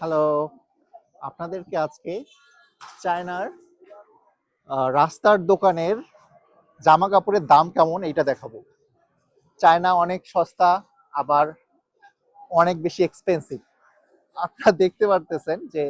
Hello আপনাদেরকে আজকে চায়নার রাস্তার দোকানের জামা কাপড়ের দাম কেমন এটা দেখাবো। চায়না অনেক সস্তা, আবার অনেক বেশি এক্সপেন্সিভ আপনারা দেখতে পারতেছেন যে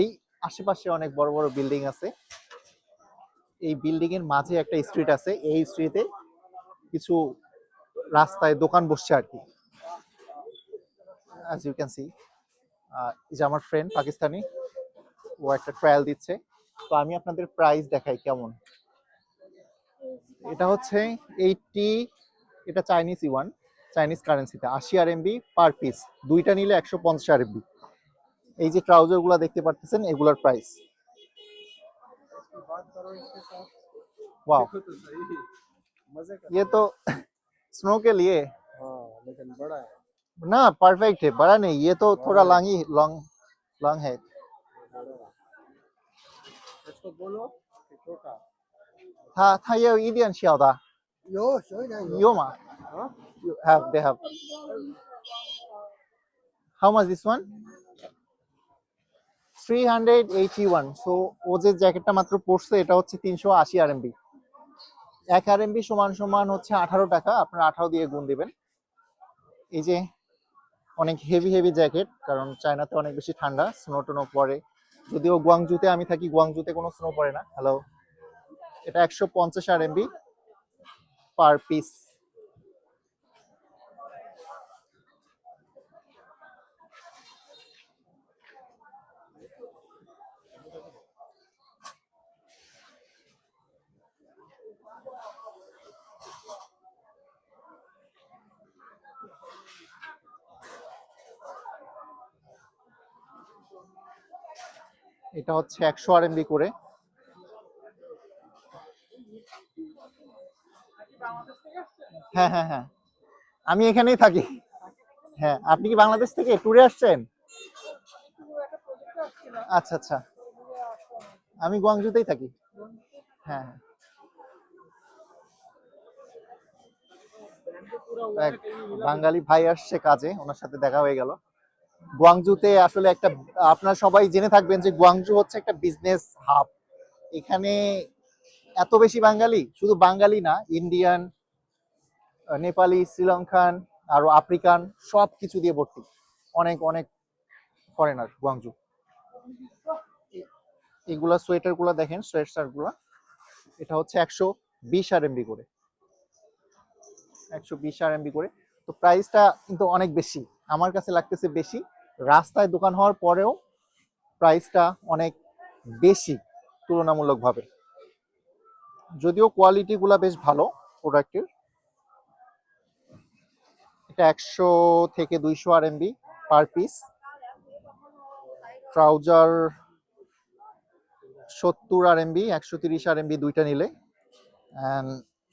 এই আশেপাশে অনেক বড় বড় বিল্ডিং আছে। এই বিল্ডিং এর মাঝে একটা স্ট্রিট আছে। এই স্ট্রিটে কিছু রাস্তায় দোকান বসছে আর কি। অ্যাজ ইউ ক্যান সি যে আমার ফ্রেন্ড পাকিস্তানি ও একটা ট্রায়াল দিচ্ছে তো আমি আপনাদের প্রাইস দেখাই কেমন এটা হচ্ছে এইটটি এটা চাইনিজ ইওয়ান চাইনিজ কারেন্সিতে আশি আর এমবি পার পিস দুইটা নিলে একশো পঞ্চাশ আর এমবি এই যে ট্রাউজার গুলা দেখতে পারতেছেন এগুলার প্রাইস वाह देखो तो सही मजे का ये तो स्नो के लिए हाँ लेकिन बड़ा है ना परफेक्ट है बड़ा नहीं ये तो थोड़ा लॉन्ग ही लॉन्ग लॉन्ग है बड़ा है इसको बोलो कि छोटा 它它也有一点小的，有小一点有吗？啊 You have they have. How much this one? 381 so ও যে জ্যাকেটটা মাত্র পড়ছে এটা হচ্ছে তিনশো আশি আরএমবি এক আরএমবি সমান সমান হচ্ছে আঠারো টাকা আপনারা আঠারো দিয়ে গুণ দিবেন এই যে অনেক হেভি হেভি জ্যাকেট কারণ চায়নাতে অনেক বেশি ঠান্ডা স্নো টোনো পরে। যদিও গুয়াংজুতে আমি থাকি গুয়াংজুতে কোনো স্নো পড়ে না। হ্যালো এটা একশো পঞ্চাশ আর এমবি পার পিস এটা হচ্ছে একশো আর আরএমবি করে। হ্যাঁ হ্যাঁ হ্যাঁ। আমি এখানেই থাকি। হ্যাঁ আপনি কি বাংলাদেশ থেকে ট্যুরে আসছেন? আচ্ছা আচ্ছা। আমি গুয়াংজুতেই থাকি। হ্যাঁ হ্যাঁ। এক বাঙালি ভাই আসছে কাজে, ওনার সাথে দেখা হয়ে গেল। গুয়াংজুতে আসলে একটা, আপনারা সবাই জেনে থাকবেন যে গুয়াংজু হচ্ছে একটা বিজনেস হাব এখানে এত বেশি বাঙালি, শুধু বাঙালি না ইন্ডিয়ান নেপালি শ্রীলঙ্কান আরও আফ্রিকান সব কিছু দিয়ে ভর্তি। অনেক অনেক ফরেনার গুয়াংজু। এগুলা সোয়েটারগুলা দেখেন সোয়েটারগুলা এটা হচ্ছে একশো বিশ আর এমবি করে। একশো বিশ আর এমবি করে। তো প্রাইসটা কিন্তু অনেক বেশি। আমার কাছে লাগতেছে বেশি। রাস্তায় দোকান হওয়ার পরেও প্রাইসটা অনেক বেশি তুলনামূলকভাবে। যদিও কোয়ালিটি গুলা বেশ ভালো প্রোডাক্টের। এটা একশো থেকে দুইশো R MB per piece trouser সত্তর আর এমবি একশো তিরিশ আর এমবি দুইটা নিলে।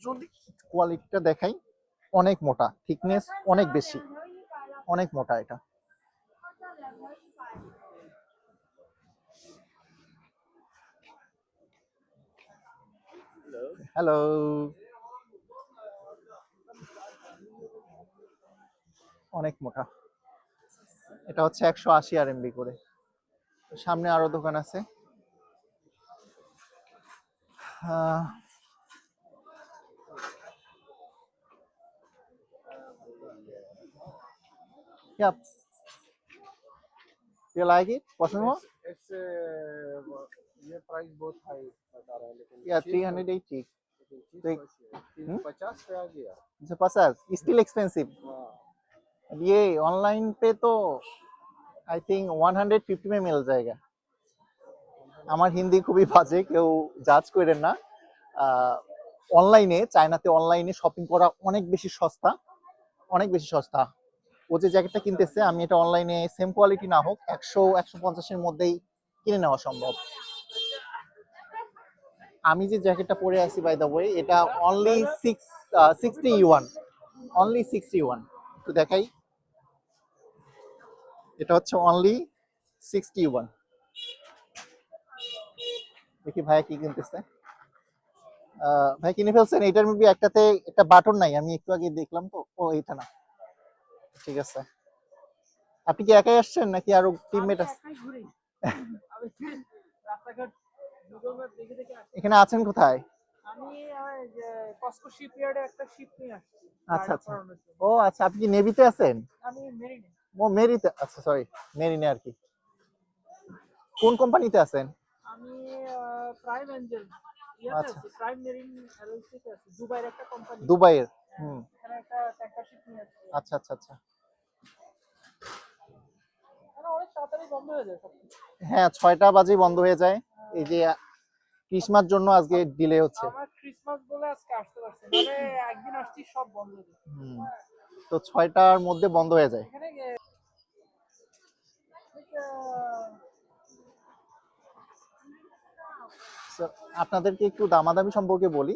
যদি কোয়ালিটিটা দেখাই, অনেক মোটা। থিকনেস অনেক বেশি। অনেক মোটা এটা। হ্যালো অনেক মোটা। এটা হচ্ছে একশো আশি আর এমবি করে। সামনে আরও দোকান আছে। আহ, क्या you like it पसंद हुआ इट्स ये प्राइस बहुत हाई बता रहा है लेकिन या चीज़ 380 तो- चीज़ तो एक- कैसी है? तीन हम्म? पचास पे आ गया अच्छा पचास स्टिल एक्सपेंसिव हाँ ये ऑनलाइन पे तो आई थिंक 150 में मिल जाएगा আমার হিন্দি খুবই বাজে কেউ জাজ করেন না অনলাইনে চায়নাতে অনলাইনে শপিং করা অনেক বেশি সস্তা অনেক বেশি সস্তা ও যে জ্যাকেটটা কিনতেছে, আমি এটা অনলাইনে সেম কোয়ালিটি না হোক, একশো একশো পঞ্চাশের মধ্যেই কিনে নেওয়া সম্ভব। আমি যে জ্যাকেটটা পরে আছি বাই দ্য ওয়ে এটা only six sixty one only sixty one একটু দেখাই। এটা হচ্ছে অনলি সিক্সটি ওয়ান দেখি ভাইয়া কি কিনতেছে। ভাই কিনে ফেলছেন? এটার মেবি একটাতে একটা বাটন নাই, আমি একটু আগে দেখলাম তো। ও, এইটা না। ঠিক আছে। আপনি কি একাই আসছেন নাকি আরও টিমমেট আছে? এখানে আছেন কোথায়? আমি কস্কো শিপইয়ার্ডে একটা শিপ নিয়ে আসছি। আচ্ছা, আচ্ছা। ও আচ্ছা আপনি কি নেভিতে আছেন? আমি মেরিনে ও মেরিতে আচ্ছা সরি মেরিনে আর কি। কোন কোম্পানিতে আছেন? আমি প্রাইম এঞ্জেল আচ্ছা। প্রাইম মেরিন এলএলসিতে আছি দুবাইয়ের একটা কোম্পানি। দুবাইয়ের? হুম। আচ্ছা আচ্ছা আচ্ছা। মানে অনেক তাড়াতাড়ি বন্ধ হয়ে যায়। হ্যাঁ ছয়টা বন্ধ হয়ে যায়। এই যে ক্রিসমাস জন্য আজকে ডিলে হচ্ছে। ক্রিসমাস বলে আজকে আসতে পারছি মানে একদিন আসছি সব বন্ধ হয়ে যায়। তো ছয়টার মধ্যে বন্ধ হয়ে যায়। আপনাদেরকে একটু দামাদামি সম্পর্কে বলি।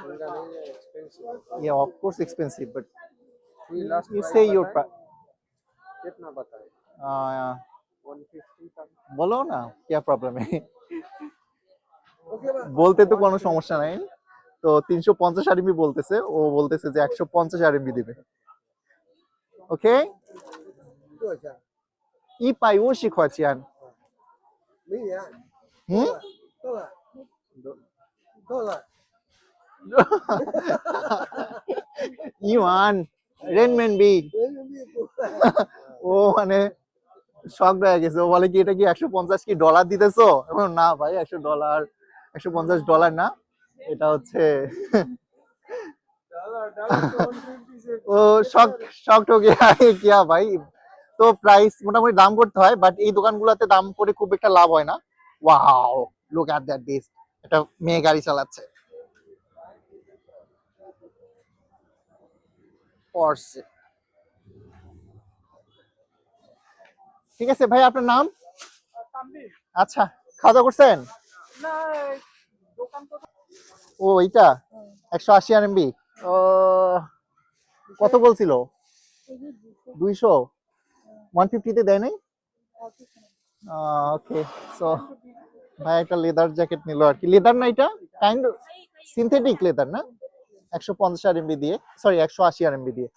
Bengal is expensive. Yeah, of course expensive, but we last you say your price. कितना बताए? हाँ वन फिफ्टी तक बोलो ना क्या प्रॉब्लम है বলতে তো কোনো সমস্যা নাই তো তিনশো পঞ্চাশ আরবি বলতেছে ও বলতেছে যে একশো পঞ্চাশ আরবি দিবে ওকে ই পাই ও শিখা চিয়ান হুম ইউয়ান on রেনম্যান বি ও মানে শখ হয়ে গেছে। ও বলে কি এটা কি একশো পঞ্চাশ কি ডলার দিতেছো? না ভাই একশো ডলার একশো পঞ্চাশ ডলার না। এটা হচ্ছে ও শখ শখ ঠকে কিয়া ভাই। তো প্রাইস মোটামুটি দাম করতে হয় বাট এই দোকানগুলোতে দাম করে খুব একটা লাভ হয় না। Wow look at that dish একটা মেয়ে গাড়ি চালাচ্ছে। Porsche ঠিক আছে ভাই আপনার নাম? আচ্ছা খাওয়া করছেন? ও এইটা? একশো আশি আরএমবি ও কত বলছিল দুইশো? ওয়ান ফিফটিতে দেয় নাই? ওকে সো ভাই একটা লেদার জ্যাকেট নিল আর কি। লেদার না এটা? কাইন্ড সিনথেটিক লেদার না? একশো পঞ্চাশ আর এমবি দিয়ে সরি একশো আশি আর এমবি দিয়ে।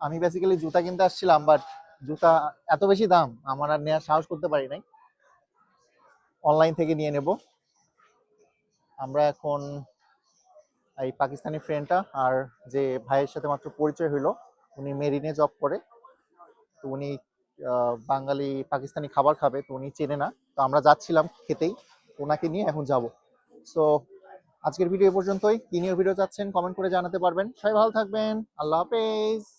আমি বেসিক্যালি জুতা কিনতে আসছিলাম বাট জুতা এত বেশি দাম, আমার আর নেওয়ার সাহস করতে পারি নাই। অনলাইন থেকে নিয়ে নেব। আমরা এখন এই পাকিস্তানি ফ্রেন্ডটা আর যে ভাইয়ের সাথে মাত্র পরিচয় হইল, উনি মেরিনে জব করে। তো উনি বাঙালি পাকিস্তানি খাবার খাবে, তো উনি চেনে না। তো আমরা যাচ্ছিলাম খেতেই, ওনাকে নিয়ে এখন যাব। সো আজকের ভিডিও পর্যন্তই। কি নিয়ে ভিডিও যাচ্ছেন কমেন্ট করে জানাতে পারবেন। সবাই ভালো থাকবেন। আল্লাহ হাফেজ।